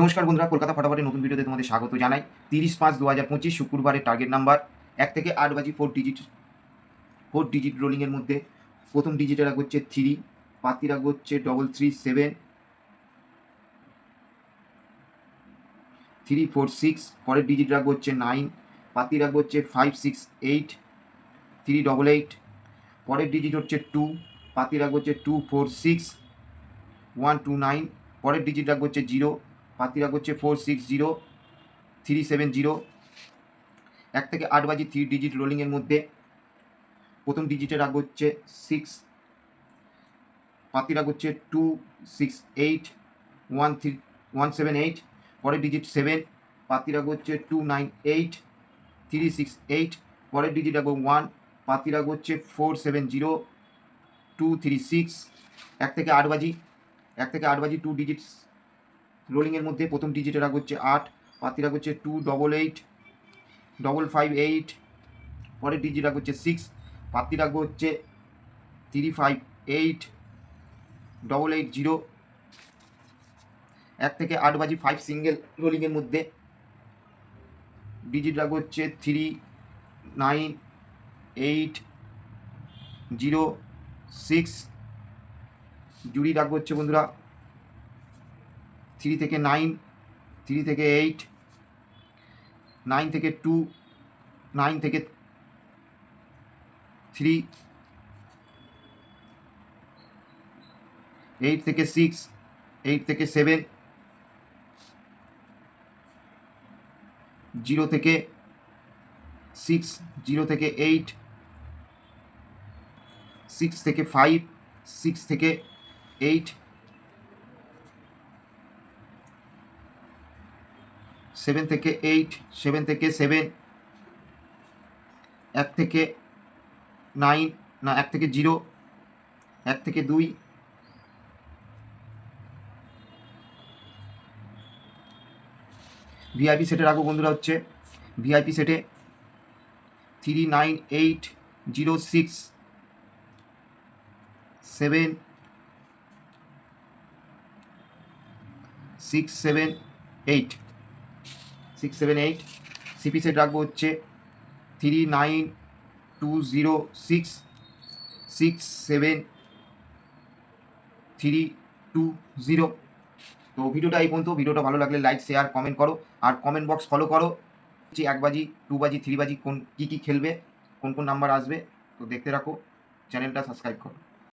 নমস্কার বন্ধুরা, কলকাতা ফটাফটের নতুন ভিডিওতে তোমাদের স্বাগত জানাই। তিরিশ পাঁচ দু হাজার পঁচিশ শুক্রবারের টার্গেট নাম্বার এক থেকে আট বাজি ফোর ডিজিট ফোর ডিজিট রোলিংয়ের মধ্যে। প্রথম ডিজিটে রাখব হচ্ছে থ্রি পাতি রাখব হচ্ছে double three seven three four six পরের ডিজিট রাখব হচ্ছে নাইন পাতি রাখব হচ্ছে five six eight three double eight পরের ডিজিট হচ্ছে টু পাতি রাখব হচ্ছে two four six one two nine পরের ডিজিট রাখব হচ্ছে জিরো পাতি রাখব হচ্ছে four six zero three seven zero এক থেকে আট বাজি থ্রি ডিজিট রোলিংয়ের মধ্যে। প্রথম ডিজিটে রাখব হচ্ছে সিক্স পাতি রাখব হচ্ছে two six eight one three one seven eight পরের ডিজিট সেভেন পাতি রাখব হচ্ছে two nine eight three six eight পরের ডিজিট রাখব ওয়ান পাতি রাখব হচ্ছে four seven zero two three six এক থেকে আট বাজি, এক থেকে আট বাজি টু ডিজিটস রোলিংয়ের মধ্যে প্রথম ডিজিটে রাখব হচ্ছে আট পাতি রাখব হচ্ছে two double eight double five eight পরের ডিজিট রাখব হচ্ছে সিক্স পাতি রাখব হচ্ছে three five eight double eight zero এক থেকে আট বাজি ফাইভ সিঙ্গেল রোলিংয়ের মধ্যে ডিজিট রাখব হচ্ছে three nine eight zero six জুড়ি রাখব হচ্ছে বন্ধুরা থ্রি থেকে নাইন, থ্রি থেকে এইট, নাইন থেকে টু, নাইন থেকে থ্রি, এইট থেকে সিক্স, এইট থেকে সেভেন, জিরো থেকে সিক্স, জিরো থেকে এইট, সিক্স থেকে ফাইভ, সিক্স থেকে এইট সেভেন থেকে এইট, সেভেন থেকে সেভেন, এক থেকে নাইন, না, এক থেকে জিরো, এক থেকে দুই, ভিআইপি সেটে রাখব বন্ধুরা হচ্ছে, ভিআইপি সেটে three nine eight zero six, seven six, seven, eight. Six seven eight CP set রাখব হচ্ছে three nine two zero six six seven three two zero তো ভিডিওটা এই পর্যন্ত, ভিডিওটা ভালো লাগলে লাইক শেয়ার কমেন্ট করো, আর কমেন্ট বক্স ফলো করো। যে এক বাজি টু বাজি থ্রি বাজি, কোন, কী কী খেলবে, কোন কোন নাম্বার আসবে, তো দেখতে রাখো চ্যানেলটা সাবস্ক্রাইব করো।